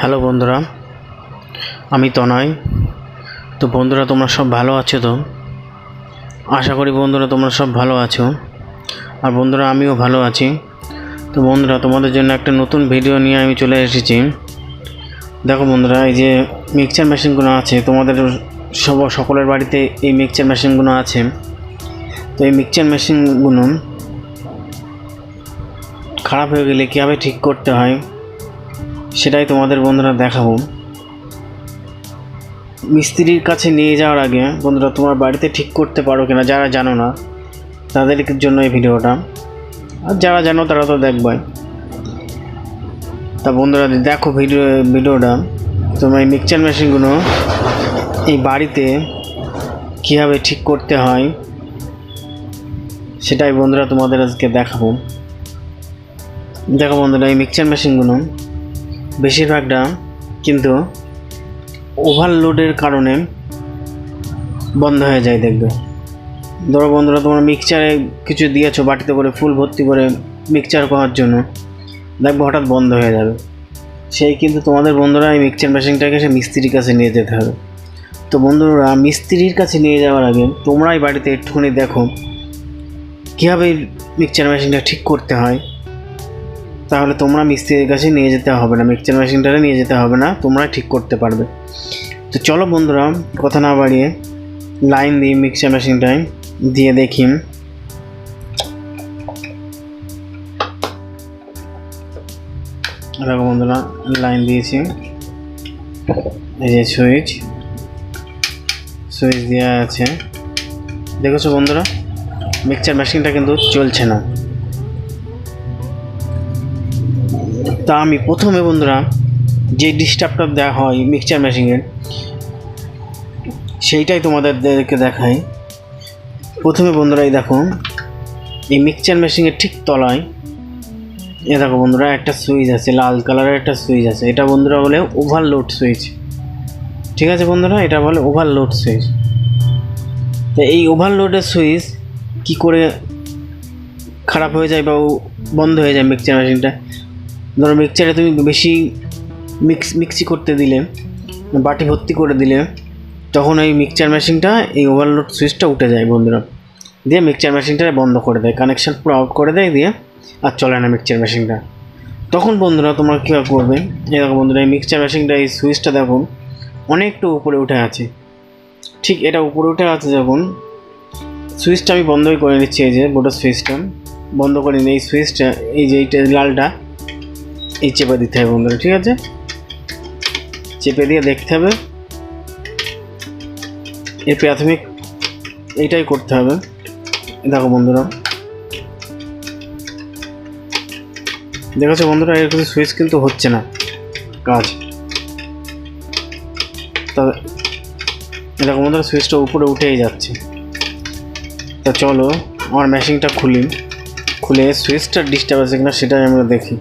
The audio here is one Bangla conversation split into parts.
হ্যালো বন্ধুরা, আমি তনয়। তো বন্ধুরা, তোমরা সব ভালো আছো তো? আশা করি বন্ধুরা, তোমরা সব ভালো আছো। আর বন্ধুরা, আমিও ভালো আছি। তো বন্ধুরা, তোমাদের জন্য একটা নতুন ভিডিও নিয়ে আমি চলে এসেছি। দেখো বন্ধুরা, এই যে মিক্সচার মেশিনগুলো আছে, তোমাদের সব, সকলের বাড়িতে এই মিক্সচার মেশিনগুলো আছে। তো এই মিক্সচার মেশিনগুলো খারাপ হয়ে গেলে কীভাবে ঠিক করতে হয়? সেটাই তোমাদের বন্ধুরা দেখাবো। মিস্ত্রির কাছে নিয়ে যাওয়ার আগে বন্ধুরা তোমার বাড়িতে ঠিক করতে পারো কিনা যারা জানো না, তাদের জন্য এই ভিডিওটা। আর যারা জানো তারা তো দেখবাই। তা বন্ধুরা দেখো ভিডিও, ভিডিওটা। তোমার এই মিক্সচার মেশিনগুলো এই বাড়িতে কীভাবে ঠিক করতে হয়, সেটাই বন্ধুরা তোমাদের আজকে দেখাবো। দেখো বন্ধুরা এই মিক্সচার মেশিনগুলো। বেশিরভাগটা কিন্তু ওভারলোডের কারণে বন্ধ হয়ে যায় দেখবে। ধরো বন্ধুরা, তোমরা মিক্সচারে কিছু দিয়েছ, বাটিতে করে ফুল ভর্তি করে মিক্সচার করার জন্য। দেখবে হঠাৎ বন্ধ হয়ে যাবে। সেই কিন্তু তোমাদের বন্ধুরা এই মিক্সচার মেশিনটাকে সে মিস্ত্রির কাছে নিয়ে যেতে হবে। তো বন্ধুরা, মিস্ত্রির কাছে নিয়ে যাওয়ার আগে তোমরাই বাড়িতে একটুখানি দেখো, কীভাবে মিক্সচার মেশিনটা ঠিক করতে হয়। তাহলে তোমরা মিস্ত্রির কাছে নিয়ে যেতে হবে না, মিক্সচার মেশিনটা নিয়ে যেতে হবে না, তোমরা ঠিক করতে পারবে। তো চলো বন্ধুরা, কথা না বাড়িয়ে লাইন দিই মিক্সচার মেশিনটায়, দিয়ে দেখি। দেখো বন্ধুরা, লাইন দিয়েছি। এই যে সুইচ সুইচ দেওয়া আছে। দেখেছ বন্ধুরা, মিক্সচার মেশিনটা কিন্তু চলছে না। তা আমি প্রথমে বন্ধুরা যে ডিস্টার্বটা দেওয়া হয় মিক্সচার মেশিনের সেইটাই তোমাদেরকে দেখাই। প্রথমে বন্ধুরা এই দেখো, এই মিক্সচার মেশিনের ঠিক তলায়, এ দেখো বন্ধুরা একটা সুইচ আছে, লাল কালারের একটা সুইচ আছে। এটা বন্ধুরা বলে ওভারলোড সুইচ ঠিক আছে বন্ধুরা? এটা বলে ওভারলোড সুইচ তো এই ওভারলোডের সুইচ কি করে খারাপ হয়ে যায় বা বন্ধ হয়ে যায় মিক্সচার মেশিনটা ধরো মিক্সচারে তুমি বেশি মিক্স মিক্সি করতে দিলে, বাটি ভর্তি করে দিলে, তখন এই মিক্সচার মেশিনটা এই ওভারলোড সুইচটা উঠে যায় বন্ধুরা। দিয়ে মিক্সচার মেশিনটা বন্ধ করে দেয় কানেকশান পুরো আউট করে দেয় দিয়ে আর চলে না মিক্সচার মেশিনটা তখন বন্ধুরা তোমরা কী করবে? এই দেখো বন্ধুরা, এই মিক্সচার মেশিনটা এই সুইচটা দেখো অনেকটা উপরে উঠে আছে। ঠিক এটা উপরে উঠে আছে যখন সুইচটা আমি বন্ধই করে নিচ্ছি, এই যে বোটার সুইচটা বন্ধ করে নিই, এই সুইচটা এই যে এইটা লালটা এই চেপে দিতে হবে বন্ধুরা, ঠিক আছে? চেপে দিয়ে দেখতে হবে। এর প্রাথমিক এইটাই করতে হবে। দেখো বন্ধুরা। দেখেছ বন্ধুরা, এর কিছু সুইচ কিন্তু হচ্ছে না কাজ। তবে দেখো বন্ধুরা সুইচটা উপরে উঠেই যাচ্ছে। তা চলো, আমার মেশিনটা খুলি। খুলে সুইচটা ডিস্টার্ব আছে কিনা সেটাই আমরা দেখি।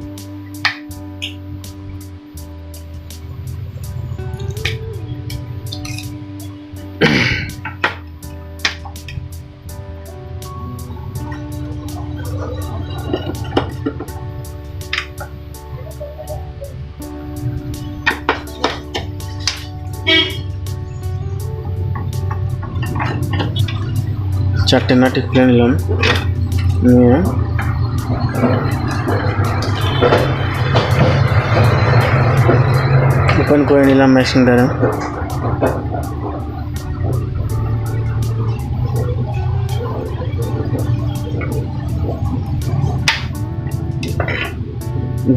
চারটে নাটি খুলে নিলাম নিয়ে ওপেন করে নিলাম মেশিনটারে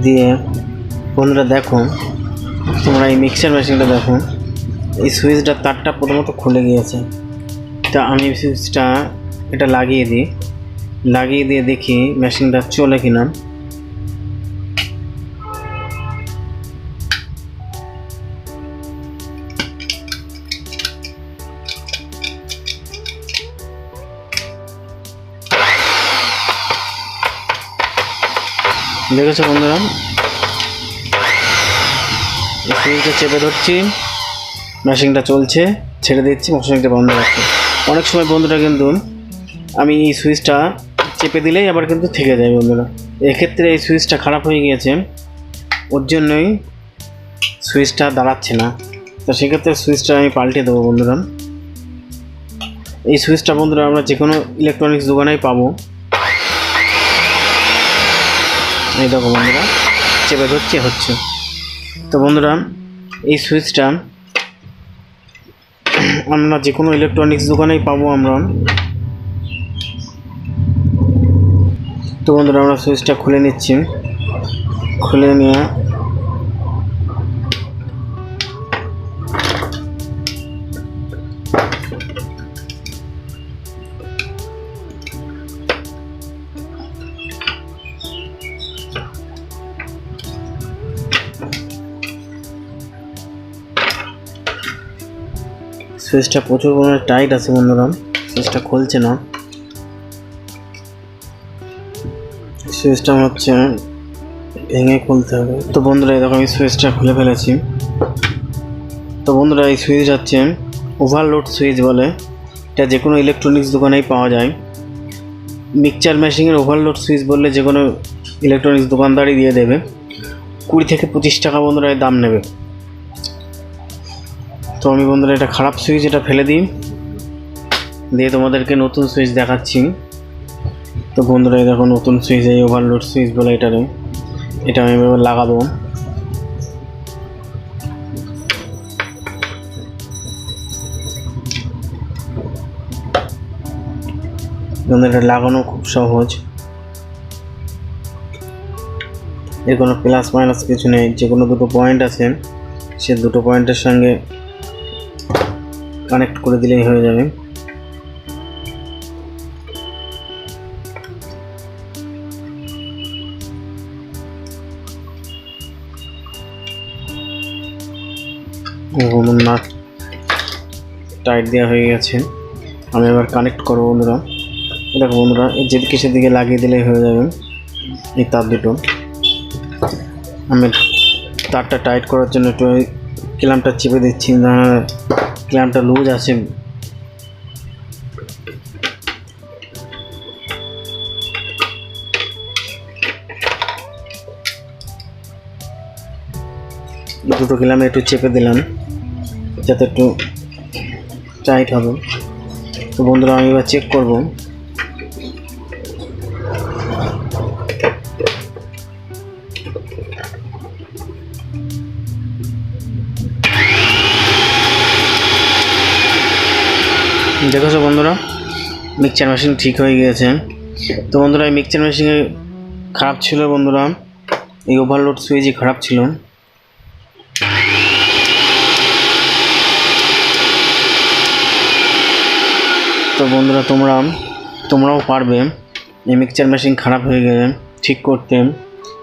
দিয়ে বন্ধুরা দেখো, তোমরা এই মিক্সার মেশিনটা দেখো, এই সুইচটার তারটা প্রথমত খুলে গিয়েছে। তা আমি সুইচটা এটা লাগিয়ে দিই। লাগিয়ে দিয়ে দেখি মেশিনটা চলে কিনা। দেখেছ বন্ধুরা? সুইচটা চেপে ধরছি। মেশিনটা চলছে, ছেড়ে দিচ্ছি মেশিনটা বন্ধ রাখছি। অনেক সময় বন্ধুরা কিন্তু আমি এই সুইচটা চেপে দিলেই আবার কিন্তু থেকে যায় বন্ধুরা। এক্ষেত্রে এই সুইচটা খারাপ হয়ে গিয়েছে। ওর জন্যই সুইচটা দাঁড়াচ্ছে না। তো সেক্ষেত্রে সুইচটা আমি পাল্টে দেবো বন্ধুরা। এই সুইচটা বন্ধুরা আমরা যে কোনো ইলেকট্রনিক্স দোকানেই পাবো। এই দেখো বন্ধুরা, চেপে ধরছে, হচ্ছে। তো বন্ধুরা, এই সুইচটা আমরা যে কোনো ইলেকট্রনিক্স দোকানেই পাবো আমরা। তো বন্ধুরা, আমরা সুইচটা খুলে নিচ্ছি। খুলে নিয়ে সুইচটা প্রচুর পরিমাণে টাইট আছে বন্ধুরা। সুইচটা খুলছে না। সুইচটা হচ্ছে ভেঙে খুলতে হবে। তো বন্ধুরা দেখো আমি সুইচটা খুলে ফেলেছি। তো বন্ধুরা, এই সুইচ হচ্ছে ওভারলোড সুইচ বলে। এটা যে কোনো ইলেকট্রনিক্স দোকানেই পাওয়া যায়। মিক্সচার মেশিনের ওভারলোড সুইচ বললে যে কোনো ইলেকট্রনিক্স দোকানদারই দিয়ে দেবে। কুড়ি থেকে পঁচিশ টাকা বন্ধুরা দাম নেবে। তো আমি বন্ধুরা, এটা খারাপ সুইচ, এটা ফেলে দিই। দিয়ে তোমাদেরকে নতুন সুইচ দেখাচ্ছি। তো বন্ধুরা দেখো নতুন সুইচ এই ওভারলোড সুইচ বলে এটারে এটা আমি এবার লাগাবো। এটা লাগানো খুব সহজ। এর কোনো প্লাস মাইনাস কিছু নেই, যে কোনো দুটো পয়েন্ট আছে, সে দুটো পয়েন্টের সঙ্গে কানেক্ট করে দিলেই হয়ে যাবে। আমার নাট টাইট দেওয়া হয়ে গেছে। আমি এবার কানেক্ট করব বন্ধুরা। দেখো বন্ধুরা এর যেদিকে সেদিকে লাগিয়ে দিলেই হয়ে যাবে। এই তার দুটো। আমি তারটা টাইট করার জন্য একটু ক্ল্যাম্পটা চেপে দিচ্ছি ক্ল্যাম্পটা লুজ আছে। দুটো ক্ল্যাম্প একটু চেপে দিলাম। যাতে একটু টাইট হবে। তো বন্ধুরা, আমি এবার চেক করব। দেখেছ বন্ধুরা মিক্সচার মেশিন ঠিক হয়ে গিয়েছে। তো বন্ধুরা, এই মিক্সচার মেশিনে খারাপ ছিল বন্ধুরা। এই ওভারলোড সুইচই খারাপ ছিল। তো বন্ধুরা, তোমরা, তোমরাও পারবে। এই মিক্সচার মেশিন খারাপ হয়ে গেলে ঠিক করতে।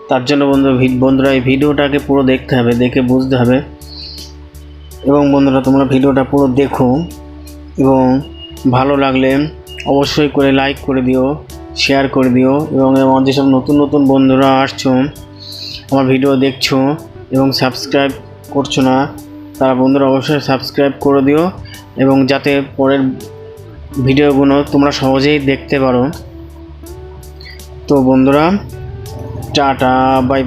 তার জন্য বন্ধু বন্ধুরা, এই ভিডিওটাকে পুরো দেখতে হবে, দেখে বুঝতে হবে। এবং বন্ধুরা, তোমরা ভিডিওটা পুরো দেখো। এবং ভালো লাগলে অবশ্যই করে লাইক করে দিও শেয়ার করে দিও। এবং আমার যেসব নতুন নতুন বন্ধুরা আসছো, আমার ভিডিও দেখছ এবং সাবস্ক্রাইব করছ না, তারা বন্ধুরা অবশ্যই সাবস্ক্রাইব করে দিও। এবং যাতে পরের ভিডিওগুলো তোমরা সহজেই দেখতে পারো। তো বন্ধুরা টাটা বাই